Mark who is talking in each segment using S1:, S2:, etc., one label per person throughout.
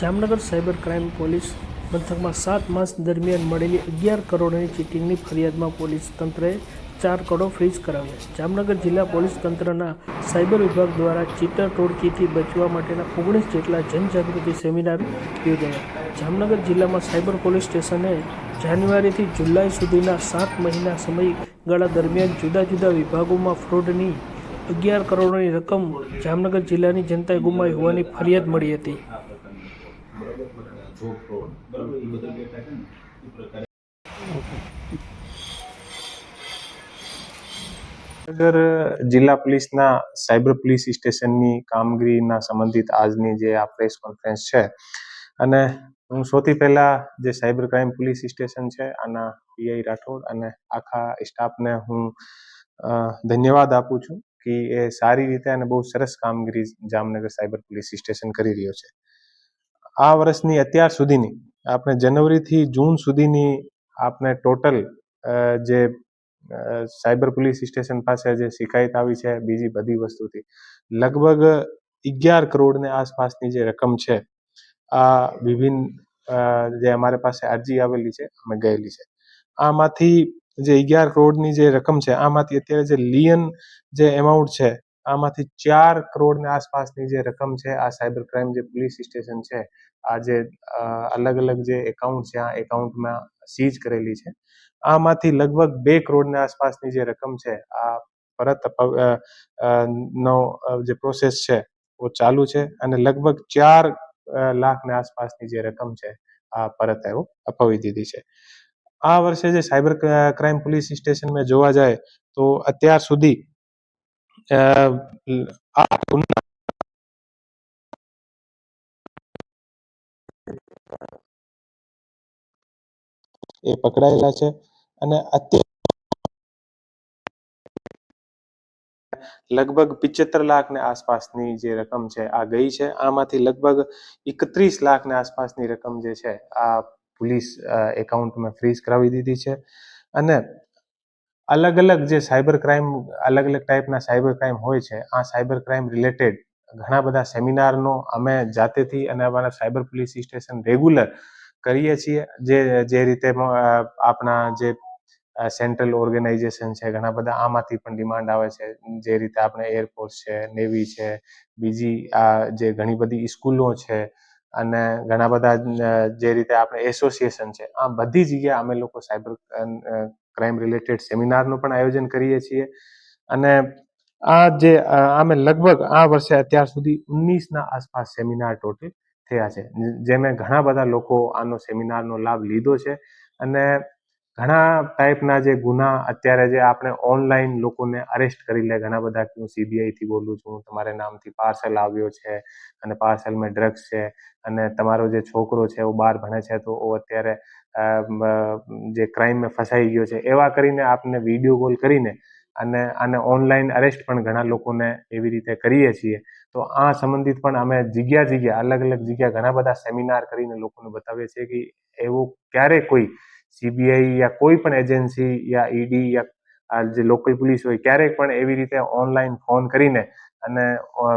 S1: Jamnagar cyber crime police મથકમાં સાત માસ દરમિયાન મળેલી અગિયાર કરોડની ચીટિંગની ફરિયાદમાં પોલીસ તંત્રએ ચાર કરોડ ફ્રીઝ કરાવ્યા. જામનગર જિલ્લા પોલીસ તંત્રના સાયબર વિભાગ દ્વારા ચીટર ટોળકીથી બચવા માટેના ઓગણીસ જેટલા જનજાગૃતિ સેમિનાર યોજાયા. જામનગર જિલ્લામાં સાયબર પોલીસ સ્ટેશને જાન્યુઆરીથી જુલાઈ સુધીના સાત મહિના સમયગાળા દરમિયાન જુદા જુદા વિભાગોમાં ફ્રોડની અગિયાર કરોડની રકમ જામનગર જિલ્લાની જનતાએ ગુમાવી હોવાની ફરિયાદ મળી હતી.
S2: જામનગર જિલ્લા પોલીસના સાયબર પોલીસ સ્ટેશનની કામગીરીના સંબંધિત આજની જે આ પ્રેસ કોન્ફરન્સ છે. અને હું સૌથી પહેલા જે સાયબર ક્રાઇમ પોલીસ સ્ટેશન છે આના પીઆઈ રાઠોડ અને આખા સ્ટાફને હું ધન્યવાદ આપું છું કે એ સારી રીતે અને બહુ સરસ કામગીરી જામનગર સાયબર પોલીસ સ્ટેશન કરી રહ્યો છે. આ વર્ષની અત્યાર સુધીની, આપણે જનવરીથી જૂન સુધીની આપણે ટોટલ જે સાયબર પોલીસ સ્ટેશન પાસે જે શિકાયત આવી છે, બીજી બધી વસ્તુથી, લગભગ અગિયાર કરોડને આસપાસની જે રકમ છે, આ વિભિન્ન જે અમારે પાસે અરજી આવેલી છે, અમે ગયેલી છે. આમાંથી જે અગિયાર કરોડની જે રકમ છે, આમાંથી અત્યારે જે લિયન જે એમાઉન્ટ છે આમાંથી ચાર કરોડની આસપાસની જે રકમ છે, આ સાયબર ક્રાઇમ જે પોલીસ સ્ટેશન છે, આ જે અલગ અલગ જે એકાઉન્ટ છે, આ એકાઉન્ટમાં સીઝ કરેલી છે. આમાંથી લગભગ બે કરોડની આસપાસની જે રકમ છે, આ પરત નો જે પ્રોસેસ છે वो ચાલુ છે અને લગભગ ચાર લાખની આસપાસની જે રકમ છે, આ પરત એવો અપાવી દીધી છે. આ વર્ષે જે સાયબર ક્રાઇમ પોલીસ સ્ટેશન મેં જોવા જાય તો અત્યાર સુધી આ એ પકડાયેલા છે અને અત્યારે લગભગ પિચોતેર લાખને આસપાસની જે રકમ છે, આ ગઈ છે. આમાંથી લગભગ એકત્રીસ લાખને આસપાસની રકમ જે છે, આ પોલીસ એકાઉન્ટમાં ફ્રીઝ કરાવી દીધી છે. અને અલગ અલગ જે સાયબર ક્રાઇમ અલગ અલગ ટાઈપના સાયબર ક્રાઇમ હોય છે, આ સાયબર ક્રાઇમ રિલેટેડ ઘણા બધા સેમિનારનો અમે જાતેથી અને અમારા સાયબર પોલીસ સ્ટેશન રેગ્યુલર કરીએ છીએ, જે જે રીતે આપણા જે સેન્ટ્રલ ઓર્ગેનાઇઝેશન છે, ઘણા બધા આમાંથી પણ ડિમાન્ડ આવે છે, જે રીતે આપણે એરફોર્સ છે, નેવી છે, બીજી આ જે ઘણી બધી સ્કૂલો છે, અને ઘણા બધા જે રીતે આપણે એસોસિએશન છે, આ બધી જગ્યાએ અમે લોકો સાયબર ક્રાઇમ રિલેટેડ સેમિનારનું પણ આયોજન કરીએ છીએ. અને આ જે અમે લગભગ આ વર્ષે અત્યાર સુધી ઓગણીસના આસપાસ સેમિનાર ટોટલ થયા છે. જેમે ઘણા બધા લોકો આનો સેમિનારનો લાભ લીધો છે. અને ઘણા ટાઈપના જે ગુના અત્યારે જે આપણે ઓનલાઈન લોકોને અરેસ્ટ કરી લે, ઘણા બધા હું સીબીઆઈથી બોલું છું, તમારા નામથી પાર્સલ આવ્યો છે, અને પાર્સલમાં ડ્રગ્સ છે, અને તમારો જે છોકરો છે એ બહાર ભણે છે, તો અત્યારે જે ક્રાઇમમાં ફસાઈ ગયો છે, એવા કરીને આપને વીડિયો કોલ કરીને અને આને ઓનલાઈન અરેસ્ટ પણ ઘણા લોકોને એવી રીતે કરીએ છીએ. તો આ સંબંધિત પણ અમે જગ્યા જગ્યા, અલગ અલગ જગ્યા ઘણા બધા સેમિનાર કરીને લોકોને બતાવીએ છીએ કે એવું ક્યારે કોઈ સીબીઆઈ યા કોઈ પણ એજન્સી યા ઈડી યા જે લોકલ પોલીસ હોય ક્યારેક પણ એવી રીતે ઓનલાઈન ફોન કરીને અને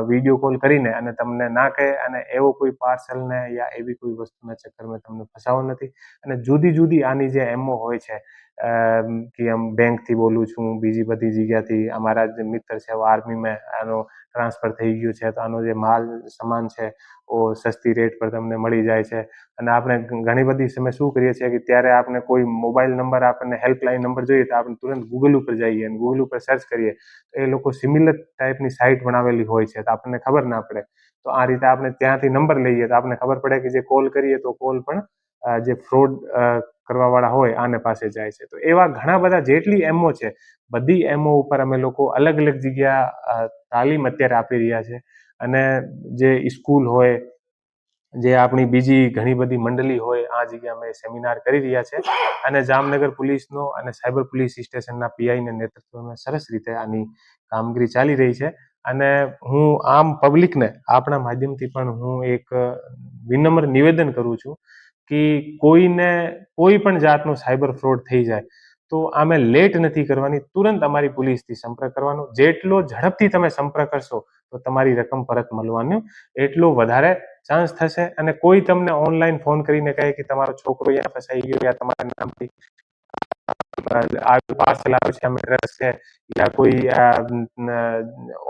S2: વીડિયો કોલ કરીને અને તમને ના કહે અને એવો કોઈ પાર્સલને યા એવી કોઈ વસ્તુના ચક્કરમાં તમને ફસાવો નથી. અને જુદી જુદી આની જે એમઓ હોય છે કે આમ બેંકથી બોલું છું, બીજી બધી જગ્યાથી. અમારા જે મિત્ર છે આર્મીમાં આનો ટ્રાન્સફર થઈ ગયું છે, તો આનો જે માલ, સામાન છે, ઓ સસ્તી રેટ પર તમને મળી જાય છે. અને આપણે ઘણી બધી સમય શું કરીએ છીએ કે ત્યારે આપણે કોઈ મોબાઈલ નંબર આપણને હેલ્પલાઇન નંબર જોઈએ તો આપણે તુરંત ગૂગલ ઉપર જઈએ અને ગૂગલ ઉપર સર્ચ કરીએ. તો એ લોકો સિમિલર ટાઈપની સાઇટ બનાવેલી હોય છે, તો આપણને ખબર ના પડે. તો આ રીતે આપણે ત્યાંથી નંબર લઈએ તો આપણને ખબર પડે કે જે કોલ કરીએ તો કોલ પણ જે ફ્રોડ કરવાવાળા હોય, આને પાસે જાય છે. તો એવા ઘણા બધા જેટલી એમઓ છે, બધી એમઓ ઉપર અમે લોકો અલગ અલગ જગ્યા તાલીમ અત્યારે આપી રહ્યા છે. અને જે સ્કૂલ હોય, જે આપણી બીજી ઘણી બધી મંડળી હોય, આ જગ્યા અમે સેમિનાર કરી રહ્યા છે. અને જામનગર પોલીસનો અને સાયબર પોલીસ સ્ટેશનના પીઆઈને નેતૃત્વમાં સરસ રીતે આની કામગીરી ચાલી રહી છે. અને હું આમ પબ્લિકને આપણા માધ્યમથી પણ હું એક વિનમ્ર નિવેદન કરું છું કે કોઈને કોઈ પણ જાતનો સાયબર ફ્રોડ થઈ જાય, તો આમે લેટ નથી કરવાની. તુરંત અમારી પોલીસથી સંપર્ક કરવાનો. જેટલો ઝડપથી તમે સંપર્ક કરશો, તો તમારી રકમ પરત મળવાનું. એટલો વધારે ચાન્સ થશે. અને કોઈ તમને ઓનલાઈન ફોન કરીને કહે કે તમારો છોકરો યા ફસાઈ ગયો યા તમારા નામથી પાર્સલ આવ્યું છે એડ્રેસ છે યા કોઈ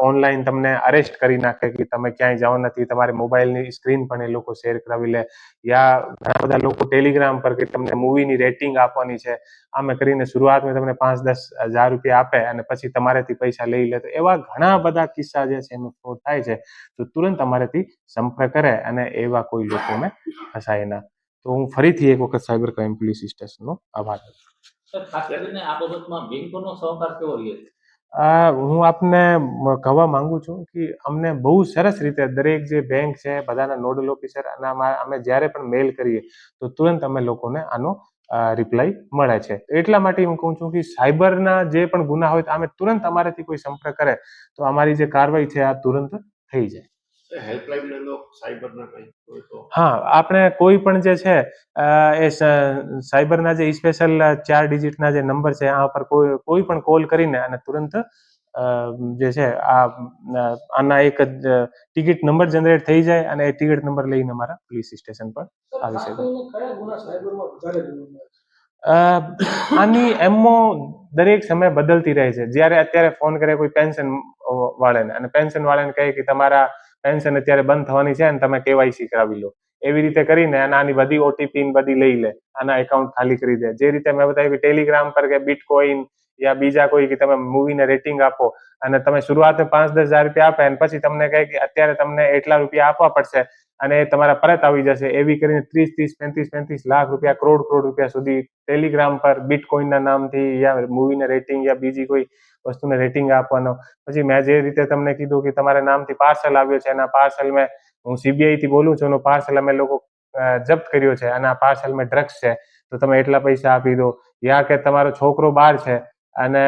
S2: ઓનલાઈન તમને અરેસ્ટ કરી નાખે કે તમે ક્યાંય જવા નથી, તમારી મોબાઈલની સ્ક્રીન પણ એ લોકો શેર કરાવી લે. યા ઘણા બધા લોકો ટેલિગ્રામ પર કે તમને મૂવીની રેટિંગ આપવાની છે, આમે કરીને શરૂઆતમાં તમને પાંચ દસ હજાર રૂપિયા આપે અને પછી તમારેથી પૈસા લઈ લે. તો એવા ઘણા બધા કિસ્સા જે છે એનો ફ્રોડ થાય છે, તો તુરંત તમારેથી સંપર્ક કરે અને એવા કોઈ લોકોને ફસાય ના. તો હું ફરીથી એક વખત સાયબર ક્રાઇમ પોલીસ સ્ટેશનનો આભાર હું આપને કહેવા માંગુ છું કે અમને બહુ સરસ રીતે દરેક જે બેંક છે, બધાના નોડલ ઓફિસર અને અમે જ્યારે પણ મેલ કરીએ, તો તુરંત અમે લોકોને આનો રિપ્લાય મળે છે. એટલા માટે હું કહું છું કે સાયબરના જે પણ ગુના હોય તો અમે તુરંત અમારાથી કોઈ સંપર્ક કરે, તો અમારી જે કાર્યવાહી છે આ તુરંત થઈ જાય.
S3: હેલ્પલાઇન નંબર સાયબરના કંઈ હોય તો.
S2: હા આપણે કોઈ પણ જે છે અ, એ સાયબરના જે સ્પેશિયલ ચાર ડિજિટના જે નંબર છે આ પર કોઈ કોઈ પણ કોલ કરીને અને તુરંત અ, જે છે આ આના એક જ ટિકિટ નંબર જનરેટ થઈ જાય અને એ ટિકિટ નંબર લઈને અમારા પોલીસ સ્ટેશન પર આવી શકે. આની એમો દરેક સમય બદલતી રહે છે. જ્યારે અત્યારે ફોન કરે કોઈ પેન્શન વાળાને અને પેન્શન વાળાને કહે કે તમારા પેન્શન અત્યારે બંધ થવાની છે અને તમે કેવાયસી કરાવી લો. એવી રીતે કરીને અને આની બધી ઓટીપી બધી લઈ લે, આના એકાઉન્ટ ખાલી કરી દે. જે રીતે મેં બતાવી ટેલિગ્રામ પર કે બિટકોઈન યા બીજા કોઈ કે તમે મૂવીને રેટિંગ આપો અને તમે શરૂઆતમાં પાંચ દસ હજાર રૂપિયા આપે અને પછી તમને કહે કે અત્યારે તમને એટલા રૂપિયા આપવા પડશે અને તમારા પરત આવી જશે એવી કરીને ત્રીસ ત્રીસ, પેંત્રીસ પેંત્રીસ લાખ રૂપિયા, કરોડ કરોડ રૂપિયા સુધી ટેલિગ્રામ પર બિટકોઈનના નામથી યા મૂવીને રેટિંગ યા બીજી કોઈ વસ્તુને રેટિંગ આપવાનો. પછી મેં જે રીતે તમને કીધું કે તમારા નામથી પાર્સલ આવ્યો છે એના પાર્સલ મેં, હું સીબીઆઈ થી બોલું છું, એનો પાર્સલ અમે લોકો જપ્ત કર્યો છે અને આ પાર્સલ મેં ડ્રગ્સ છે. તો તમે એટલા પૈસા આપી દો. યા કે તમારો છોકરો બહાર છે અને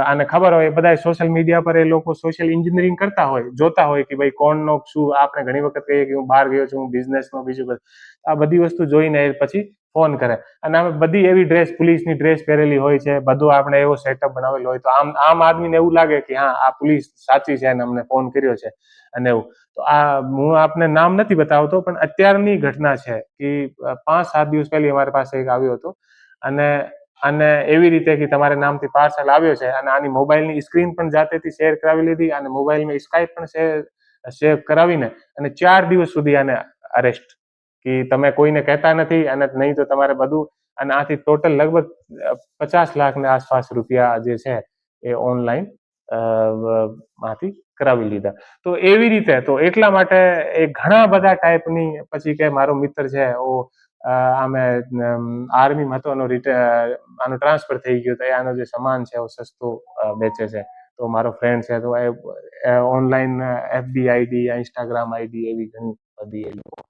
S2: આને ખબર હોય બધા સોશિયલ મીડિયા પર એ લોકો સોશિયલ એન્જિનિયરિંગ કરતા હોય, જોતા હોય કે ભાઈ કોણનો શું, આપણે ઘણી વખત કહીએ કે હું બહાર ગયો છું, હું બિઝનેસમાં બીજું બધું. આ બધી વસ્તુ જોઈને એ પછી ફોન કરે. અને અમે બધી એવી ડ્રેસ પોલીસની ડ્રેસ પહેરેલી હોય છે, બધું આપણે એવો સેટઅપ બનાવેલો હોય તો આમ આમ આદમીને એવું લાગે કે હા, આ પોલીસ સાચી છે અને અમને ફોન કર્યો છે અને એવું. તો આ હું આપને નામ નથી બતાવતો, પણ અત્યારની ઘટના છે કે પાંચ સાત દિવસ પહેલી અમારી પાસે એક આવ્યો હતો અને અને એવી રીતે કે તમારા નામથી પાર્સલ આવ્યો છે અને આની મોબાઈલની સ્ક્રીન પણ જાતેથી શેર કરાવી લીધી અને મોબાઈલમાં સ્કાઈપ પણ શેર શેર કરાવીને અને ચાર દિવસ સુધી આને અરેસ્ટ કે તમે કોઈને કહેતા નથી અને નહીં તો તમારે બધું અને આથી ટોટલ લગભગ પચાસ લાખની આસપાસ રૂપિયા જે છે એ ઓનલાઈનમાંથી કરાવી લીધા. તો એવી રીતે, તો એટલા માટે એ ઘણા બધા ટાઈપની પછી કે મારો મિત્ર છે, ઓ આમે આર્મીમાં હતો એનો આનો ટ્રાન્સફર થઈ ગયો તો આનો જે સામાન છે, એવો સસ્તો વેચે છે. તો મારો ફ્રેન્ડ છે, તો એ online FB ID Instagram ID એવી ઘણી બધી એ લોકો